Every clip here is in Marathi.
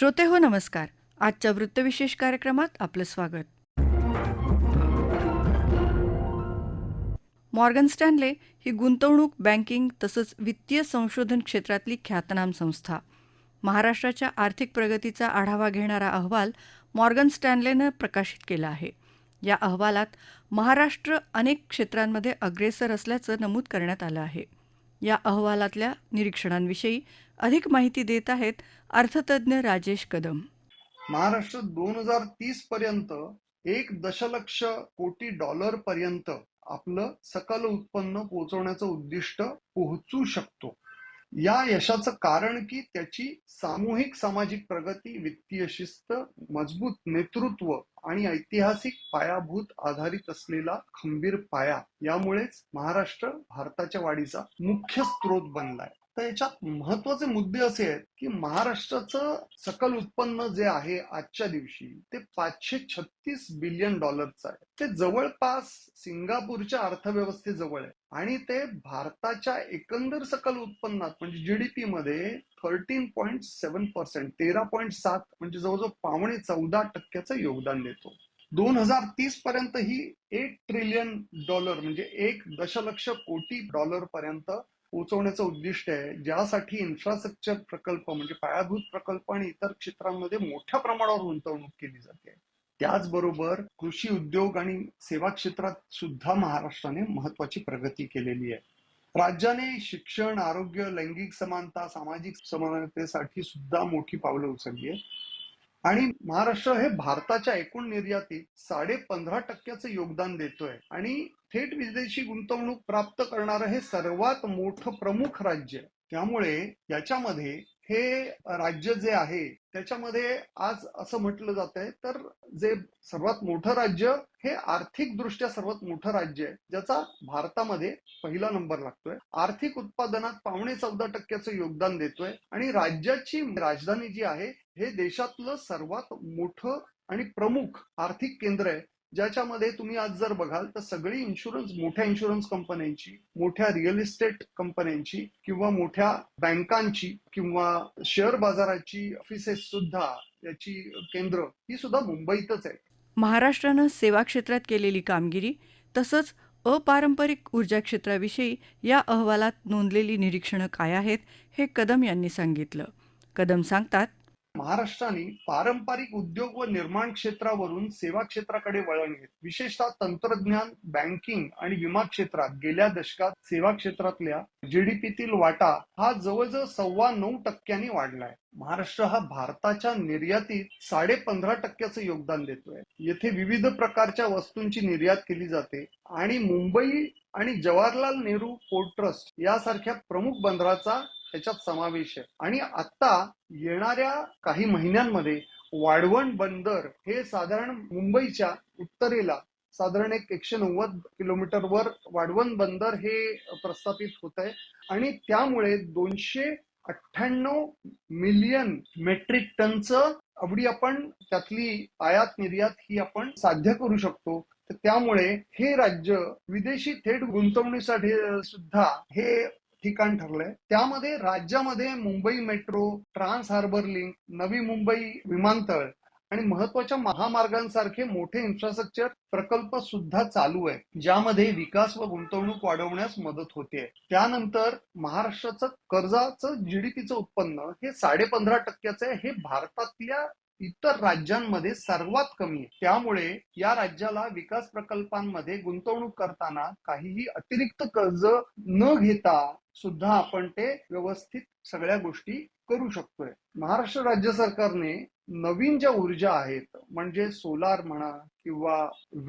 श्रोते हो नमस्कार. आजच्या वृत्तविशेष कार्यक्रमात आपलं स्वागत. मॉर्गन स्टॅनले ही गुंतवणूक बँकिंग तसंच वित्तीय संशोधन क्षेत्रातली ख्यातनाम संस्था. महाराष्ट्राच्या आर्थिक प्रगतीचा आढावा घेणारा अहवाल मॉर्गन स्टॅनलेनं प्रकाशित केला आहे. या अहवालात महाराष्ट्र अनेक क्षेत्रांमध्ये अग्रेसर असल्याचं नमूद करण्यात आलं आहे. या अहवालातल्या निरीक्षणांविषयी अधिक माहिती देत आहेत अर्थतज्ञ राजेश कदम. महाराष्ट्र दोन हजार तीस पर्यंत एक दशलक्ष कोटी डॉलर पर्यंत आपलं सकल उत्पन्न पोहोचवण्याचं उद्दिष्ट पोहोचू शकतो. या यशाचं कारण की त्याची सामूहिक सामाजिक प्रगती वित्तीय शिस्त मजबूत नेतृत्व आणि ऐतिहासिक पायाभूत आधारित असलेला खंबीर पाया यामुळेच महाराष्ट्र भारताच्या वाढीचा मुख्य स्रोत बनलाय. तर याच्यात महत्त्वाचे मुद्दे असे आहेत की महाराष्ट्राचं सकल उत्पन्न जे आहे आजच्या दिवशी ते पाचशे छत्तीस बिलियन डॉलरचं आहे. ते जवळपास सिंगापूरच्या अर्थव्यवस्थेजवळ आहे. आणि ते भारताच्या एकंदर सकल उत्पन्नात म्हणजे जीडीपी मध्ये थर्टीन पॉईंट सेव्हन पर्सेंट तेरा पॉईंट सात म्हणजे जवळजवळ पावणे चौदा टक्क्याचं योगदान देतो. दोन हजार तीस पर्यंत ही एक ट्रिलियन डॉलर म्हणजे एक दशलक्ष कोटी डॉलर पर्यंत पोहोचवण्याचं उद्दिष्ट आहे ज्यासाठी इन्फ्रास्ट्रक्चर प्रकल्प म्हणजे पायाभूत प्रकल्प आणि इतर क्षेत्रांमध्ये मोठ्या प्रमाणावर गुंतवणूक केली जाते. त्याचबरोबर कृषी उद्योग आणि सेवा क्षेत्रात सुद्धा महाराष्ट्राने महत्वाची प्रगती केलेली आहे. राज्याने शिक्षण आरोग्य लैंगिक समानता सामाजिक समानतेसाठी सुद्धा मोठी पावलं उचलली आहे आणि महाराष्ट्र हे भारताच्या एकूण निर्यातीत साडे पंधरा टक्क्याचं योगदान देतोय. आणि थेट विदेशी गुंतवणूक प्राप्त करणारं हे सर्वात मोठं प्रमुख राज्य आहे. त्यामुळे याच्यामध्ये हे राज्य जे आहे त्याच्यामध्ये आज असं म्हटलं जात आहे तर जे सर्वात मोठं राज्य हे आर्थिक दृष्ट्या सर्वात मोठं राज्य आहे ज्याचा भारतामध्ये पहिला नंबर लागतोय. आर्थिक उत्पादनात पावणे चौदा टक्क्याचं योगदान देतोय आणि राज्याची राजधानी जी आहे हे देशातलं सर्वात मोठं आणि प्रमुख आर्थिक केंद्र आहे. ज्याच्यामध्ये तुम्ही आज जर बघाल तर सगळी इन्शुरन्स मोठ्या इन्शुरन्स कंपन्यांची मोठ्या रिअल इस्टेट कंपन्यांची किंवा मोठ्या बँकांची किंवा शेअर बाजाराची ऑफिसेस सुद्धा याची केंद्र ही सुद्धा मुंबईतच आहे महाराष्ट्रानं सेवा क्षेत्रात केलेली कामगिरी तसंच अपारंपरिक ऊर्जा क्षेत्राविषयी या अहवालात नोंदलेली निरीक्षणं काय आहेत हे कदम यांनी सांगितलं. कदम सांगतात महाराष्ट्राने पारंपरिक उद्योग व निर्माण क्षेत्रावरून सेवा क्षेत्राकडे वळण घेत विशेषतः तंत्रज्ञान बँकिंग आणि विमा क्षेत्रात गेल्या दशकात सेवा क्षेत्रातल्या जीडीपीतील वाटा हा जवळजवळ सव्वा नऊ टक्क्यांनी वाढलाय. महाराष्ट्र हा भारताच्या निर्यातीत साडे पंधरा टक्क्याचं योगदान देतोय. येथे विविध प्रकारच्या वस्तूंची निर्यात केली जाते आणि मुंबई आणि जवाहरलाल नेहरू पोर्ट ट्रस्ट यासारख्या प्रमुख बंदराचा त्याच्यात समावेश आहे. आणि आता येणाऱ्या काही महिन्यांमध्ये वाढवण बंदर हे साधारण मुंबईच्या उत्तरेला साधारण एक एकशे नव्वद किलोमीटरवर वाढवण बंदर हे प्रस्थापित होत आहे. आणि त्यामुळे दोनशे अठ्ठ्याण्णव मिलियन मेट्रिक टनचं अवडी आपण त्यातली आयात निर्यात ही आपण साध्य करू शकतो. तर त्यामुळे हे राज्य विदेशी थेट गुंतवणुकीसाठी सुद्धा हे ठिकाण ठरलंय. त्यामध्ये राज्यामध्ये Mumbai metro trans harbour link Navi Mumbai विमानतळ आणि महत्त्वाच्या महामार्गांसारखे मोठे इन्फ्रास्ट्रक्चर प्रकल्प सुद्धा चालू आहे ज्यामध्ये विकास व गुंतवणूक वाढवण्यास मदत होते त्यानंतर महाराष्ट्राचं कर्जाचं जीडीपीचं उत्पन्न हे साडे पंधरा टक्क्याचं आहे. हे भारतातल्या इतर राज्यांमध्ये सर्वात कमी आहे. त्यामुळे या राज्याला विकास प्रकल्पांमध्ये गुंतवणूक करताना काहीही अतिरिक्त कर्ज न घेता सुद्धा आपण ते व्यवस्थित सगळ्या गोष्टी करू शकतोय. महाराष्ट्र राज्य सरकारने नवीन ज्या ऊर्जा आहेत म्हणजे सोलार म्हणा किंवा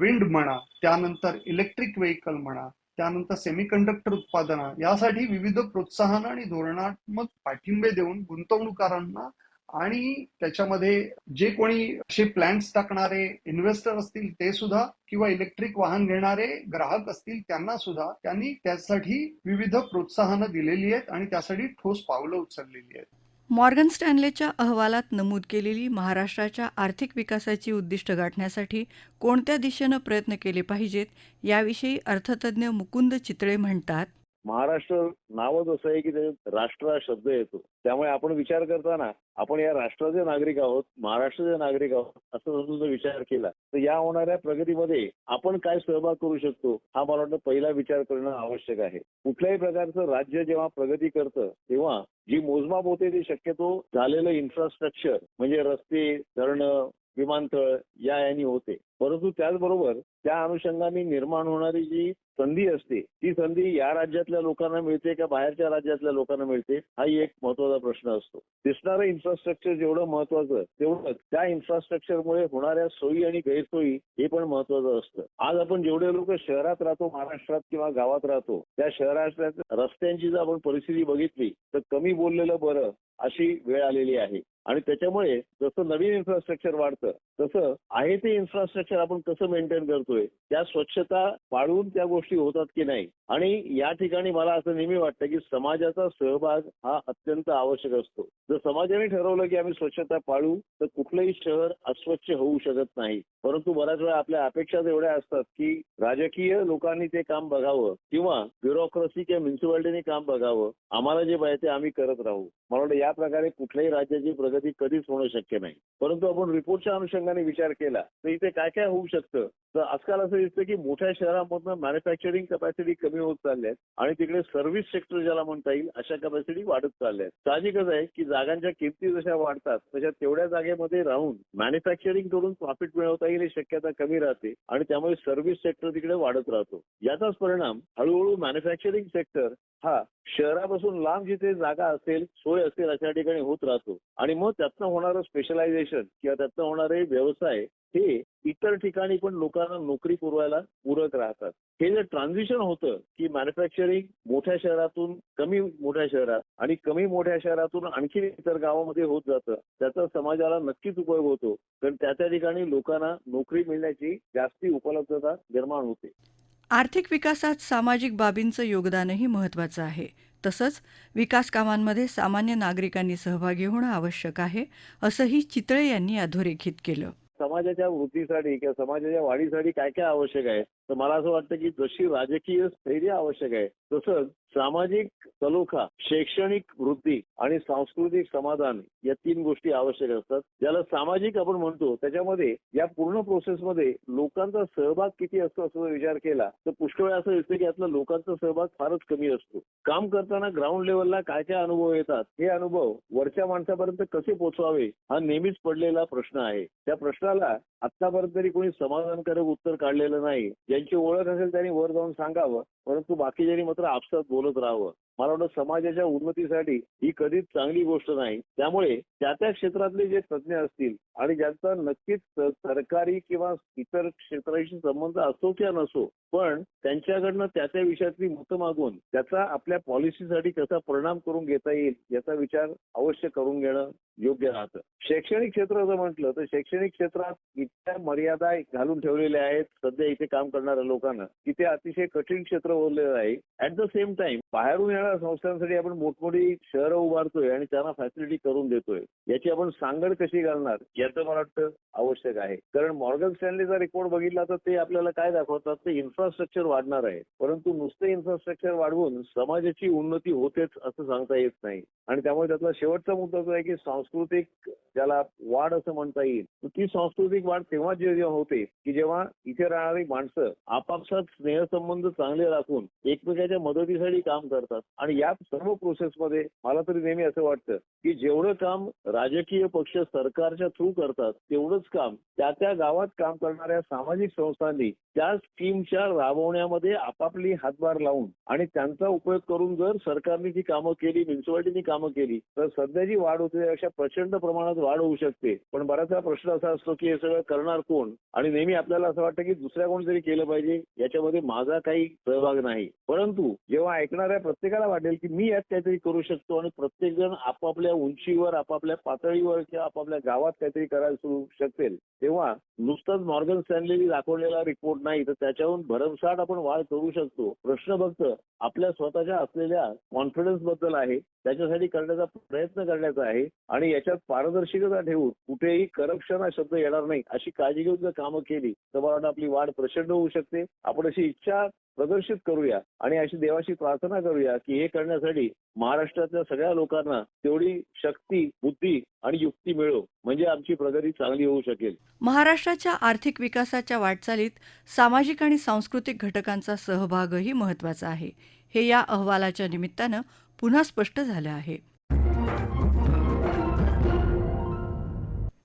विंड म्हणा त्यानंतर इलेक्ट्रिक व्हेकल म्हणा त्यानंतर सेमीकंडक्टर उत्पादना यासाठी विविध प्रोत्साहन आणि धोरणात्मक पाठिंबे देऊन गुंतवणूकदारांना आणि त्याच्यामध्ये जे कोणी असे प्लॅन्स टाकणारे इन्व्हेस्टर असतील ते सुद्धा किंवा इलेक्ट्रिक वाहन घेणारे ग्राहक असतील त्यांना सुद्धा त्यांनी त्यासाठी विविध प्रोत्साहनं दिलेली आहेत आणि त्यासाठी ठोस पावलं उचललेली आहेत. मॉर्गन स्टॅनलेच्या अहवालात नमूद केलेली महाराष्ट्राच्या आर्थिक विकासाची उद्दिष्ट गाठण्यासाठी कोणत्या दिशेनं प्रयत्न केले पाहिजेत याविषयी अर्थतज्ज्ञ मुकुंद चितळे म्हणतात महाराष्ट्र नावच असं आहे की त्याच्यात राष्ट्र हा शब्द येतो. त्यामुळे आपण विचार करताना आपण या राष्ट्राचे नागरिक आहोत महाराष्ट्राचे नागरिक आहोत असं जर विचार केला तर या होणाऱ्या प्रगतीमध्ये आपण काय सहभाग करू शकतो हा मला वाटतं पहिला विचार करणं आवश्यक आहे. कुठल्याही प्रकारचं राज्य जेव्हा प्रगती करतं तेव्हा जी मोजमाप होते ती शक्यतो झालेलं इन्फ्रास्ट्रक्चर म्हणजे रस्ते धरणं विमानतळ या यांनी होते. परंतु त्याचबरोबर त्या अनुषंगाने निर्माण होणारी जी संधी असते ती संधी या राज्यातल्या लोकांना मिळते का बाहेरच्या राज्यातल्या लोकांना मिळते हाही एक महत्त्वाचा प्रश्न असतो. दिसणारं इन्फ्रास्ट्रक्चर जेवढं महत्वाचं तेवढंच त्या इन्फ्रास्ट्रक्चरमुळे होणाऱ्या सोयी आणि गैरसोयी हे पण महत्वाचं असतं. आज आपण जेवढे लोक शहरात राहतो महाराष्ट्रात किंवा गावात राहतो त्या शहरातल्या रस्त्यांची जर आपण परिस्थिती बघितली तर कमी बोललेलं बरं अशी वेळ आलेली आहे. आणि त्याच्यामुळे जसं नवीन इन्फ्रास्ट्रक्चर वाढतं तसं आहे ते इन्फ्रास्ट्रक्चर आपण कसं मेंटेन करतोय त्या स्वच्छता पाळून त्या गोष्टी होतात की नाही? आणि या ठिकाणी मला असं नेहमी वाटतं की समाजाचा सहभाग हा अत्यंत आवश्यक असतो. जर समाजाने ठरवलं की आम्ही स्वच्छता पाळू तर कुठलंही शहर अस्वच्छ होऊ शकत नाही. परंतु बऱ्याच वेळा आपल्या अपेक्षा एवढ्या असतात की राजकीय लोकांनी ते काम बघावं किंवा ब्युरोक्रेसी किंवा म्युन्सिपाल्टीने काम बघावं. आम्हाला जे पाहिजे ते आम्ही करत राहू. मला वाटतं या प्रकारे कुठल्याही राज्याची प्रगती कधीच होणं शक्य नाही. परंतु आपण रिपोर्टच्या अनुषंगाने विचार केला तर इथे काय काय होऊ शकतं? तर आजकाल असं दिसतं की मोठ्या शहरामधनं मॅन्युफॅक्चरिंग कपॅसिटी कमी होत चालल्या आहेत आणि तिकडे सर्व्हिस सेक्टर ज्याला म्हणता येईल अशा कपॅसिटी वाढत चालल्या आहेत साहजिकच आहे की जागांच्या किमती जशा वाढतात तशा तेवढ्या जागेमध्ये राहून मॅन्युफॅक्चरिंग करून प्रॉफिट मिळवता येईल ही शक्यता कमी राहते आणि त्यामुळे सर्व्हिस सेक्टर तिकडे वाढत राहतो. याचाच परिणाम हळूहळू मॅन्युफॅक्चरिंग सेक्टर हा शहरापासून लांब जिथे जागा असेल सोय असेल अशा ठिकाणी होत राहतो. आणि मग त्यातनं होणारं स्पेशलायझेशन किंवा त्यातनं होणारे व्यवसाय हे इतर ठिकाणी पण लोकांना नोकरी पुरवायला पूरक राहतात. हे जे ट्रान्झिशन होतं की मॅन्युफॅक्चरिंग मोठ्या शहरातून कमी मोठ्या शहरात आणि कमी मोठ्या शहरातून आणखी इतर गावामध्ये होत जातं त्याचा समाजाला नक्कीच उपयोग होतो. कारण त्या त्या ठिकाणी लोकांना नोकरी मिळण्याची जास्ती उपलब्धता निर्माण होते. आर्थिक विकासात सामाजिक बाबींचं योगदानही महत्त्वाचं आहे. तसंच विकास कामांमध्ये सामान्य नागरिकांनी सहभागी होणं आवश्यक आहे असंही चितळे यांनी अधोरेखित केलं. समाजाच्या वृद्धीसाठी किंवा समाजाच्या वाढीसाठी काय काय आवश्यक आहे? तर मला असं वाटतं की जशी राजकीय स्थैर्य आवश्यक आहे तसंच सामाजिक सलोखा शैक्षणिक वृद्धी आणि सांस्कृतिक समाधान या तीन गोष्टी आवश्यक असतात. ज्याला सामाजिक आपण म्हणतो त्याच्यामध्ये या पूर्ण प्रोसेसमध्ये लोकांचा सहभाग किती असतो असं विचार केला तर पुष्कळ वेळा असं दिसतं की यातला लोकांचा सहभाग फारच कमी असतो. काम करताना ग्राउंड लेवलला काय काय अनुभव येतात हे अनुभव वरच्या माणसापर्यंत कसे पोचवावे हा नेहमीच पडलेला प्रश्न आहे. त्या प्रश्नाला आतापर्यंत तरी कोणी समाधानकारक उत्तर काढलेलं नाही. ज्यांची ओळख असेल त्यांनी वर जाऊन सांगावं. परंतु बाकीच्यांनी मात्र आपसात बोलत राहावं मला वाटतं समाजाच्या उन्नतीसाठी ही कधीच चांगली गोष्ट नाही. त्यामुळे त्या त्या क्षेत्रातले जे तज्ज्ञ असतील आणि ज्यांचा नक्कीच सरकारी किंवा इतर क्षेत्राशी संबंध असो किंवा नसो पण त्यांच्याकडनं त्या त्या विषयातली मतं मागून त्याचा आपल्या पॉलिसीसाठी कसा परिणाम करून घेता येईल याचा विचार अवश्य करून घेणं योग्य राहतं. शैक्षणिक क्षेत्र जर म्हटलं तर शैक्षणिक क्षेत्रात इतक्या मर्यादा घालून ठेवलेल्या आहेत सध्या इथे काम करणाऱ्या लोकांना की ते अतिशय कठीण क्षेत्र बोललेलं आहे. ऍट द सेम टाइम बाहेरून येणाऱ्या संस्थांसाठी आपण मोठमोठी शहरं उभारतोय आणि त्यांना फॅसिलिटी करून देतोय. याची आपण सांगड कशी घालणार याचं मला वाटतं आवश्यक आहे. कारण मॉर्गन स्टॅनलीचा रिपोर्ट बघितला तर ते आपल्याला काय दाखवतात ते इन्फ्रास्ट्रक्चर वाढणार आहे. परंतु नुसतं इन्फ्रास्ट्रक्चर वाढवून समाजाची उन्नती होतेच असं सांगता येत नाही. आणि त्यामुळे त्यातला शेवटचा मुद्दा जो आहे की सांस्कृतिक ज्याला वाढ असं म्हणता येईल ती सांस्कृतिक वाढ तेव्हा जेव्हा होते की जेव्हा इथे राहणारी माणसं आपापसात स्नेहसंबंध चांगले राखून एकमेकाच्या मदतीसाठी काम करतात. आणि या सर्व प्रोसेसमध्ये मला तरी नेहमी असं वाटतं की जेवढं काम राजकीय पक्ष सरकारच्या थ्रू करतात तेवढंच काम त्या त्या गावात काम करणाऱ्या सामाजिक संस्थांनी त्या स्कीमच्या राबवण्यामध्ये आपापली हातभार लावून आणि त्यांचा उपयोग करून जर सरकारने ती कामं केली म्युन्सिपाल्टीनी कामं केली तर सध्या जी वाढ होते अशा प्रचंड प्रमाणात वाढ होऊ शकते. पण बराचसा प्रश्न असा असतो की हे सगळं करणार कोण? आणि नेहमी आपल्याला असं वाटतं की दुसऱ्या कोणतरी केलं पाहिजे याच्यामध्ये माझा काही सहभाग नाही. परंतु जेव्हा ऐकणाऱ्या प्रत्येकाला वाटेल की मी यात काहीतरी करू शकतो आणि प्रत्येक जण आपापल्या उंचीवर आपापल्या पातळीवर किंवा आपापल्या गावात काहीतरी करायला सुरू शकेल तेव्हा नुसतंच मॉर्गन स्टॅनली दाखवलेला रिपोर्ट नाही तर त्याच्याहून भरमसाठ आपण वाढ करू शकतो. प्रश्न फक्त आपल्या स्वतःच्या असलेल्या कॉन्फिडन्सबद्दल आहे त्याच्यासाठी करण्याचा प्रयत्न करण्याचा आहे आणि याच्यात पारदर्शकता ठेवून कुठेही करप्शन हा शब्द येणार नाही अशी काळजी घेऊन जर कामं केली तर मला आपली वाढ प्रचंड होऊ शकते. आपण अशी इच्छा प्रदर्शित करूया आणि अशी देवाशी प्रार्थना करूया की हे करण्यासाठी महाराष्ट्रातल्या सगळ्या लोकांना तेवढी शक्ती बुद्धी आणि युक्ती मिळो म्हणजे आमची प्रगती चांगली होऊ शकेल. महाराष्ट्राच्या आर्थिक विकासाच्या वाटचालीत सामाजिक आणि सांस्कृतिक घटकांचा सहभागही महत्त्वाचा आहे. हे या अहवालाच्या निमित्तानं पुन्हा स्पष्ट झालं आहे.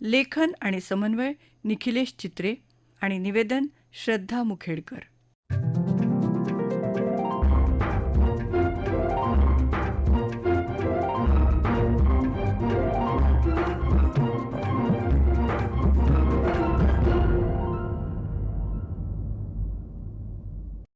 लेखन आणि समन्वय निखिलेश चित्रे आणि निवेदन श्रद्धा मुखेडकर.